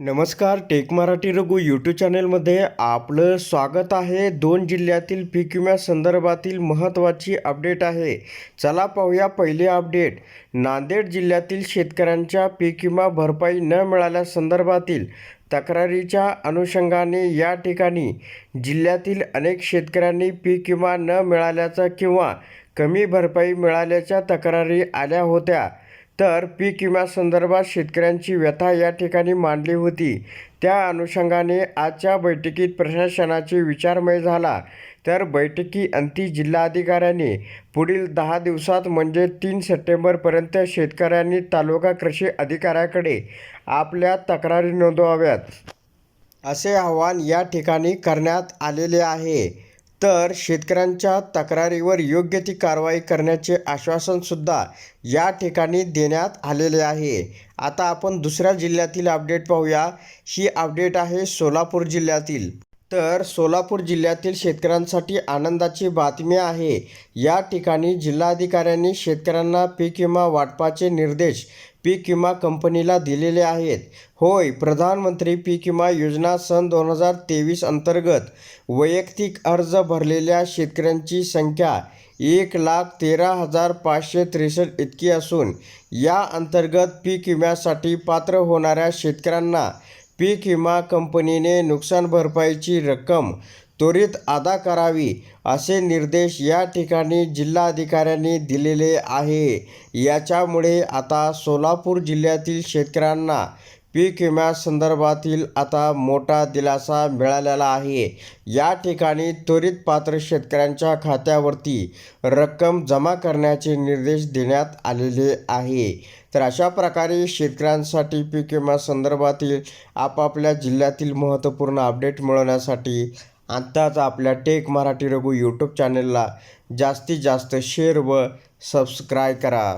नमस्कार tech Marathi Raghu YouTube चॅनेलमध्ये आपलं स्वागत आहे. दोन जिल्ह्यातील पीक विम्या संदर्भातील महत्त्वाची अपडेट आहे. चला पाहूया पहिले अपडेट. नांदेड जिल्ह्यातील शेतकऱ्यांच्या पीक विमा भरपाई न मिळाल्यासंदर्भातील तक्रारीच्या अनुषंगाने या ठिकाणी जिल्ह्यातील अनेक शेतकऱ्यांनी पीक विमा न मिळाल्याचा किंवा कमी भरपाई मिळाल्याच्या तक्रारी आल्या होत्या. तर पीक विम्यासंदर्भात शेतकऱ्यांची व्यथा या ठिकाणी मांडली होती. त्या अनुषंगाने आजच्या बैठकीत प्रशासनाचे विचारमय झाला. तर बैठकी अंती जिल्हाधिकाऱ्यांनी पुढील दहा दिवसात म्हणजे तीन सप्टेंबरपर्यंत शेतकऱ्यांनी तालुका कृषी अधिकाऱ्याकडे आपल्या तक्रारी नोंदवाव्यात. असे आवाहन या ठिकाणी करण्यात आलेले आहे. तर शेतकऱ्यांच्या तक्रारीवर योग्य ती कारवाई करण्याचे आश्वासनसुद्धा या ठिकाणी देण्यात आलेले आहे. आता आपण दुसऱ्या जिल्ह्यातील अपडेट पाहूया. ही अपडेट आहे सोलापूर जिल्ह्यातील. तर सोलापूर जिल्ह्यातील शेतकऱ्यांसाठी आनंदाची बातमी आहे. या ठिकाणी जिल्हाधिकाऱ्यांनी शेतकऱ्यांना पीक विमा वाटपाचे निर्देश पीक विमा कंपनीला दिलेले आहेत. होय प्रधानमंत्री पीक विमा योजना सन दोन हजार तेवीस अंतर्गत वैयक्तिक अर्ज भरलेल्या शेतकऱ्यांची संख्या एक लाख तेरा हजार पाचशे त्रेसष्ट इतकी असून या अंतर्गत पीक विम्यासाठी पात्र होणाऱ्या शेतकऱ्यांना पीक विमा कंपनीने नुकसान भरपाईची रक्कम त्वरित अदा करावी असे निर्देश या ठिकाणी जिल्हाधिकाऱ्यांनी दिलेले आहे. याच्यामुळे आता सोलापूर जिल्ह्यातील शेतकऱ्यांना पीक विम्यासंदर्भातील आता मोठा दिलासा मिळालेला आहे. या ठिकाणी त्वरित पात्र शेतकऱ्यांच्या खात्यावरती रक्कम जमा करण्याचे निर्देश देण्यात आलेले आहे. तर अशा प्रकारे शेतकऱ्यांसाठी पीक विम्यासंदर्भातील आपापल्या जिल्ह्यातील महत्त्वपूर्ण अपडेट मिळवण्यासाठी आत्ताच आपल्या टेक मराठी रघु यूट्यूब चॅनलला जास्तीत जास्त शेअर व सबस्क्राईब करा.